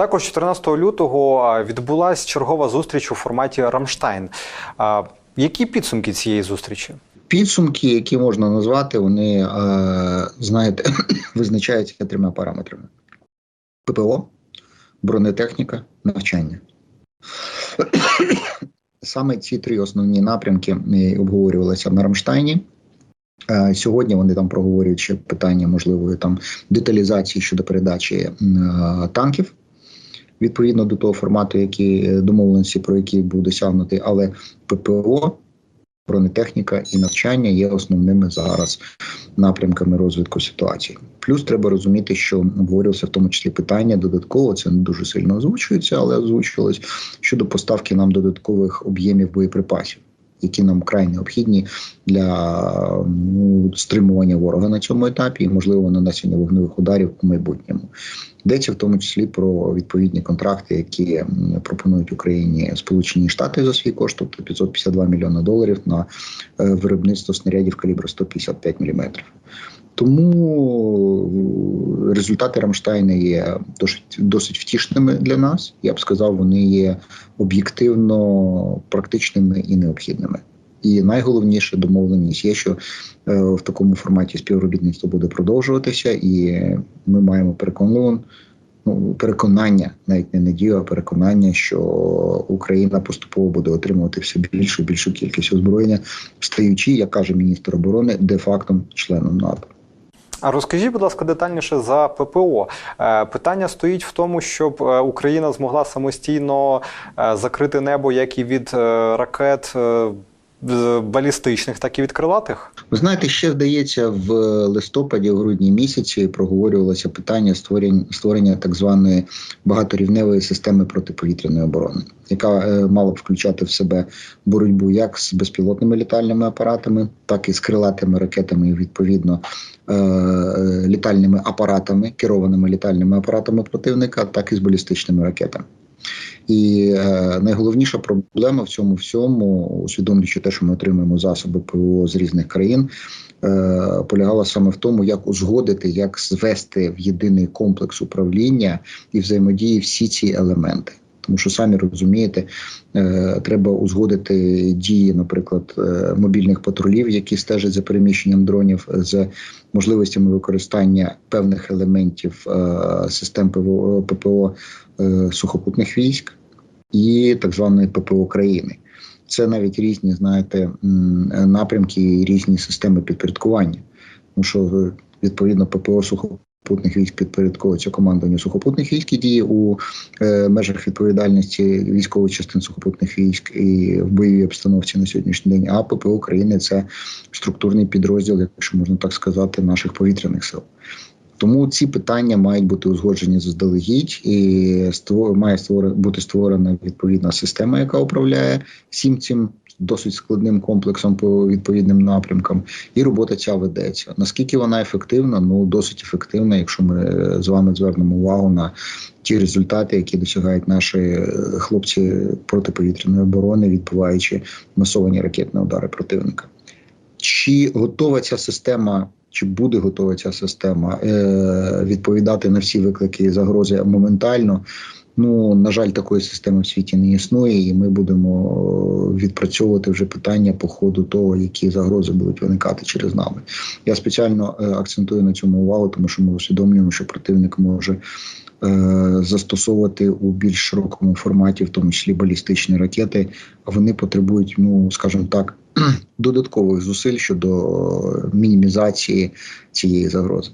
Також 14 лютого відбулася чергова зустріч у форматі Рамштайн. Які підсумки цієї зустрічі? Підсумки, які можна назвати, вони, е, знаєте, визначаються трьома параметрами: ППО, бронетехніка, навчання. Саме ці три основні напрямки е, обговорювалися на Рамштайні. Е, Сьогодні вони там проговорюють ще питання можливої там деталізації щодо передачі танків. Відповідно до того формату, які е, домовленості, про які був досягнутий, але ППО, бронетехніка і навчання є основними зараз напрямками розвитку ситуації. Плюс треба розуміти, що обговорювалося в тому числі питання додатково. Це не дуже сильно озвучується, але озвучувалось щодо поставки нам додаткових об'ємів боєприпасів. Які нам край необхідні для ну, стримування ворога на цьому етапі і можливо нанесення вогневих ударів у майбутньому. Йдеться в тому числі про відповідні контракти, які пропонують Україні Сполучені Штати за свій кошт, тобто 552 мільйони доларів на е, виробництво снарядів калібру 155 мм. Тому результати Рамштайна є досить, досить втішними для нас. Я б сказав, вони є об'єктивно практичними і необхідними. І найголовніше домовленість є, що е, в такому форматі співробітництво буде продовжуватися, і ми маємо переконливо ну, переконання, навіть не надію, а переконання, що Україна поступово буде отримувати все більшу більшу кількість озброєння, стаючи, як каже міністр оборони, де-факто членом НАТО. Розкажіть, будь ласка, детальніше за ППО. Е, Питання стоїть в тому, щоб е, Україна змогла самостійно е, закрити небо як і від ракет балістичних, так і від крилатих. Ви знаєте, ще здається, в листопаді, в грудні місяці проговорювалося питання створення створення так званої багаторівневої системи протиповітряної оборони, яка е, мала б включати в себе боротьбу як з безпілотними літальними апаратами, так і з крилатими ракетами, і відповідно е, е, літальними апаратами, керованими літальними апаратами противника, так і з балістичними ракетами. І е, найголовніша проблема в цьому всьому, усвідомлюючи те, що ми отримуємо засоби ПВО з різних країн, е, полягала саме в тому, як узгодити, як звести в єдиний комплекс управління і взаємодії всі ці елементи. Тому що самі розумієте, е, треба узгодити дії, наприклад, е, мобільних патрулів, які стежать за переміщенням дронів, з можливостями використання певних елементів е, систем ПВО, ППО сухопутних військ і так званої ППО країни. Це навіть різні, знаєте, напрямки і різні системи підпорядкування. Тому що відповідно ППО сухопутних військ підпорядковується командуванню сухопутних військ і діє у е, межах відповідальності військових частин сухопутних військ і в бойовій обстановці на сьогоднішній день. А ППО України це структурний підрозділ, якщо можна так сказати, наших повітряних сил. Тому ці питання мають бути узгоджені заздалегідь, і створ, має створ, бути створена відповідна система, яка управляє всім цим досить складним комплексом по відповідним напрямкам. І робота ця ведеться. Наскільки вона ефективна? Ну досить ефективна, якщо ми е, з вами звернемо увагу на ті результати, які досягають наші е, хлопці протиповітряної оборони, відбуваючи масовані ракетні удари противника. Чи готова ця система? Чи буде готова ця система е, відповідати на всі виклики і загрози моментально? Ну на жаль, такої системи в світі не існує, і ми будемо відпрацьовувати вже питання по ходу того, які загрози будуть виникати через нами. Я спеціально е, акцентую на цьому увагу, тому що ми усвідомлюємо, що противник може е, застосовувати у більш широкому форматі, в тому числі балістичні ракети. Вони потребують, ну скажімо так, додаткових зусиль щодо мінімізації цієї загрози.